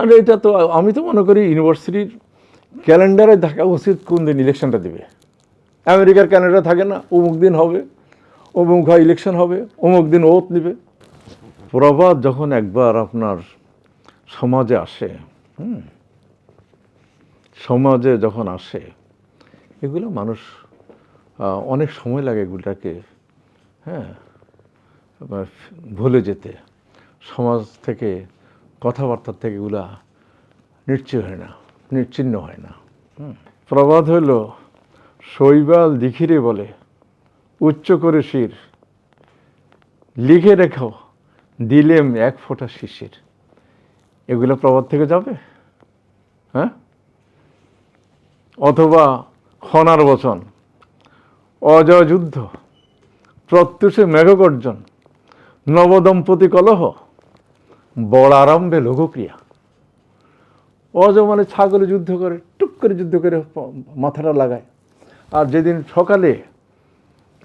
আর এটা তো আমি তো মনে করি ইউনিভার্সিটির ক্যালেন্ডারে থাকা উচিত কোন দিন ইলেকশনটা দেবে। আমেরিকার ক্যালেন্ডার থাকে না, অমুক দিন হবে, অমুক হয় ইলেকশন হবে, অমুক দিন ওত নেবে। প্রবাদ যখন একবার আপনার সমাজে আসে সমাজে যখন আসে, এগুলো মানুষ অনেক সময় লাগে এগুলোটাকে হ্যাঁ ভুলে যেতে। সমাজ থেকে কথাবার্তার থেকে এগুলা নিশ্চয় হয় না নিশ্চিন্ন হয় না। প্রবাদ হইল, শৈবাল দিখিরে বলে, উচ্চ করে শির, লিখে রেখো, দিলেম এক ফোঁটা শিশির। এগুলো প্রবাদ থেকে যাবে? হ্যাঁ? অথবা খনার বচন, অজয় যুদ্ধ, প্রত্যুষে মেঘগর্জন, নবদম্পতি কলহ বড় আরম্ভে লঘুক্রিয়া অজ মানে ছাগলে যুদ্ধ করে, টুক করে যুদ্ধ করে মাথাটা লাগায়। আর যেদিন সকালে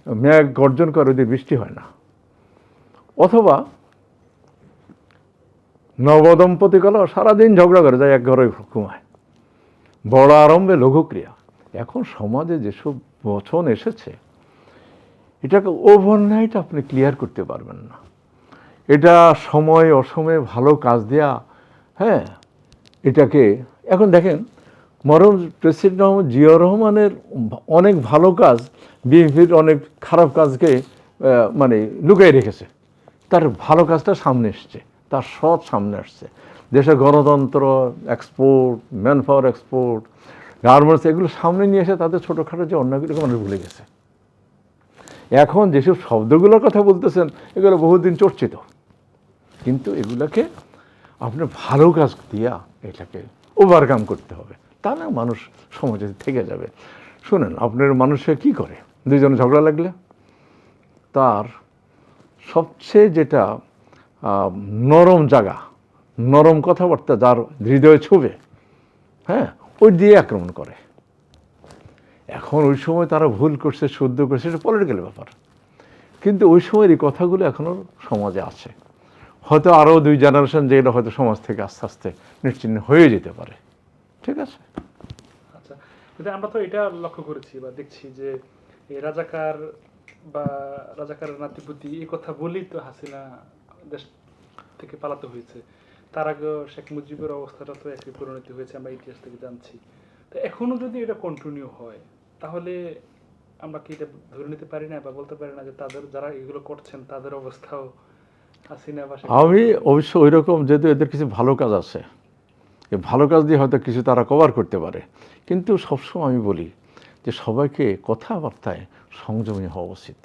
মেঘ গর্জন করে, ওদিন বৃষ্টি হয় না। অথবা নবদম্পতি কলহ সারাদিন ঝগড়া করে, যায় এক ঘরে ঘুমায়। বড় আরম্ভে লঘুক্রিয়া এখন সমাজে যেসব বচন এসেছে, এটাকে ওভারনাইট আপনি ক্লিয়ার করতে পারবেন না। এটা সময়, অসময়ে ভালো কাজ দেয়া হ্যাঁ এটাকে, এখন দেখেন মরম প্রেসিডেন্ট মোহাম্মদ জিয়াউর রহমানের অনেক ভালো কাজ, বিএনপির অনেক খারাপ কাজকে মানে লুকিয়ে রেখেছে। তার ভালো কাজটা সামনে এসছে, তার সৎ সামনে আসছে। দেশে গণতন্ত্র export man power export garments এগুলো সামনে নিয়ে এসে তাদের ছোটোখাটো যে অন্যগুলোকে মানুষ ভুলে গেছে। এখন যেসব শব্দগুলোর কথা বলতেছেন, এগুলো বহুদিন চর্চিত। কিন্তু এগুলোকে আপনার ভালো কাজ দিয়া এটাকে ওভারকাম করতে হবে। তা না মানুষ সমাজে থেকে যাবে। শুনেন, আপনার মানুষে কি করে? দুইজনে ঝগড়া লাগলে? তার সবচেয়ে যেটা নরম জায়গা, নরম কথাবার্তা যার হৃদয়ে ছুবে হ্যাঁ ওই দিয়ে আক্রমণ করে। এখন ওই সময় তারা ভুল করছে, শুদ্ধ করছে সেটা পলিটিক্যাল ব্যাপার। কিন্তু ওই সময়ের এই কথাগুলো এখনও সমাজে আছে। হয়তো আরও দুই জেনারেশন যেটা হয়তো সমাজ থেকে আস্তে আস্তে নিশ্চিন্ন হয়ে যেতে পারে। ঠিক আছে? আচ্ছা আমরা তো এটা লক্ষ্য করেছি বা দেখছি যে রাজাকার বা রাজাকারের নাতিপুতি এই কথা বলেই তো হাসিনা দেশ থেকে পালাতে হয়েছে। তার আগে শেখ মুজিবের অবস্থাটা তো একই পরিণতি হয়েছে, আমরা ইতিহাস থেকে জানছি। তো এখনও যদি এটা কন্টিনিউ হয়, তাহলে আমরা কি এটা ধরে নিতে পারি না বা বলতে পারি না যে তাদের যারা এগুলো করছেন, তাদের অবস্থাও আমি অবশ্য ওই রকম যেহেতু এদের কিছু ভালো কাজ আছে এই ভালো কাজ দিয়ে হয়তো কিছু তারা কভার করতে পারে। কিন্তু সবসময় আমি বলি যে সবাইকে কথাবার্তায় সংযমী হওয়া উচিত।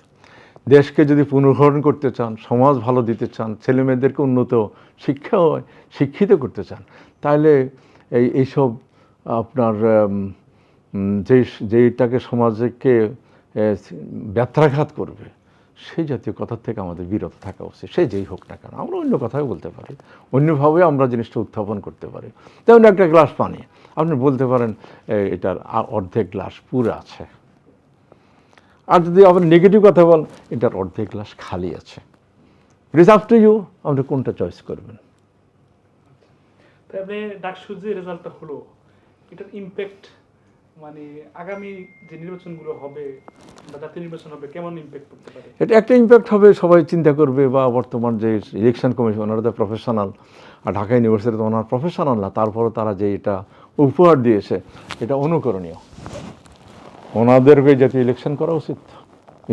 দেশকে যদি পুনর্গঠন করতে চান সমাজ ভালো দিতে চান ছেলে মেয়েদেরকে উন্নত শিক্ষা শিক্ষিত করতে চান তাহলে এই এইসব আপনার যেই যেইটাকে সমাজকে এ, ব্যত্রাঘাত করবে সেই জাতীয় কথার থেকে আমাদের বিরত থাকা উচিত। সে যেই হোক না কেন, আমরা অন্য কথাও বলতে পারি। অন্যভাবে আমরা জিনিসটা উত্থাপন করতে পারি। তেমন একটা গ্লাস পানি, আপনি বলতে পারেন এটার অর্ধেক গ্লাস পুরো আছে। আর যদি আপনি নেগেটিভ কথা বল এটার অর্ধেক গ্লাস খালি আছে। It is up to you আপনি কোনটা চয়েস করবেন। তবে ডাকসুর যে রেজাল্টটা হলো, এটার ইম্প্যাক্ট মানে আগামী যে নির্বাচনগুলো হবে এটা একটা ইম্প্যাক্ট হবে, সবাই চিন্তা করবে, বা বর্তমান যে ইলেকশন কমিশন ওনারা তো প্রফেশনাল আর ঢাকা ইউনিভার্সিটি তো ওনার প্রফেশনাল না তারপরে তারা যে এটা উপহার দিয়েছে, এটা অনুকরণীয়। ওনাদেরকে জাতীয় ইলেকশন করা উচিত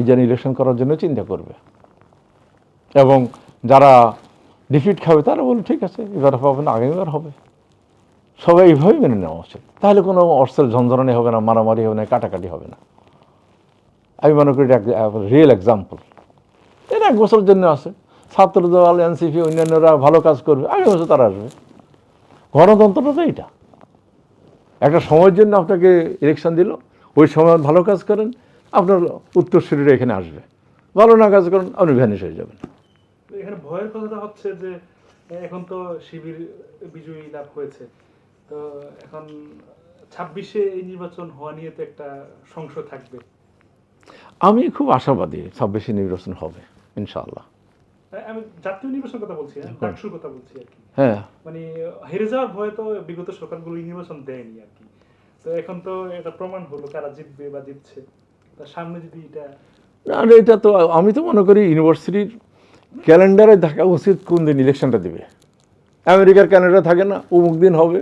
যেন ইলেকশন করার জন্য চিন্তা করবে। এবং যারা ডিফিট খাবে, তারা বলবে, ঠিক আছে, এবার হবে না, আগামীবার হবে। সবাই এইভাবেই মেনে নেওয়া উচিত। তাহলে কোনো অর্থের ঝঞ্ঝরণে হবে না, মারামারি হবে না, কাটাকাটি হবে না। আমি মনে করি এটা রিয়েল এক্সাম্পল এটা এক বছরের জন্য আছে। ছাত্র দল এনসিপি, অন্যান্যরা ভালো কাজ করবে, আগামী বছর তারা আসবে। গণতন্ত্রটা তো এইটা। একটা সময়ের জন্য আপনাকে ইলেকশন দিল, ওই সময় ভালো কাজ করেন, আপনার উত্তর উত্তরসূরিরা এখানে আসবে। ভালো না কাজ করেন, আপনি ভ্যানিশ হয়ে যাবেন। এখানে ভয়ের কথাটা হচ্ছে যে, এখন তো শিবির বিজয়ী লাভ হয়েছে। তো এখন ছাব্বিশে এই নির্বাচন হওয়া নিয়ে তো একটা সংশয় থাকবে। আমি খুব আশাবাদী ছাব্বিশে নির্বাচন হবে ইনশাআল্লাহ। আমি জাতীয় নির্বাচন কথা বলছি ডাকসুর কথা বলছি আর কি। হ্যাঁ। মানে হেরে যাওয়ার ভয়ে তো বিগত সরকারগুলো নির্বাচন দেয়নি আর কি। তো এখন তো এটা প্রমাণ হলো কারা জিতবে বা জিতছে। তার সামনে যদি এটা আর এটা তো আমি তো মনে করি ইউনিভার্সিটির ক্যালেন্ডারে থাকা উচিত কোন দিন ইলেকশনটা দেবে। আমেরিকার ক্যালেন্ডারে থাকে না অমুক দিন হবে।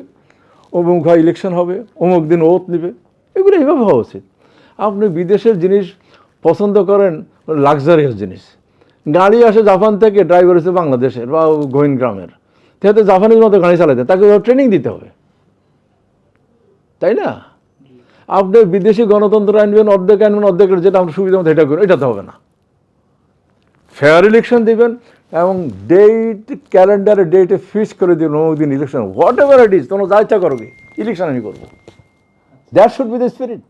অমুক হয় ইলেকশন হবে, অমুক দিন ওত নেবে। এগুলো এইভাবে হওয়া উচিত। আপনি বিদেশের জিনিস পছন্দ করেন লাক্সারিয়াস জিনিস। গাড়ি আসে জাপান থেকে ড্রাইভার এসে বাংলাদেশের বা গোয়েন গ্রামের। তাহলে জাপানির মতো গাড়ি চালাতে তাকে ট্রেনিং দিতে হবে। তাই না? আপনি বিদেশি গণতন্ত্র আনবেন, অর্ধেক আনবেন, অর্ধেকের যেটা আমরা সুবিধা মতো এটা করুন এটা তো হবে না। ফেয়ার ইলেকশন দিবেন এবং ডেট ক্যালেন্ডারে ডেটে ফিক্স করে দিয়ে অমুক দিন election whatever it is তোমরা যা ইচ্ছা করো কি ইলেকশন আমি করব। That should be the spirit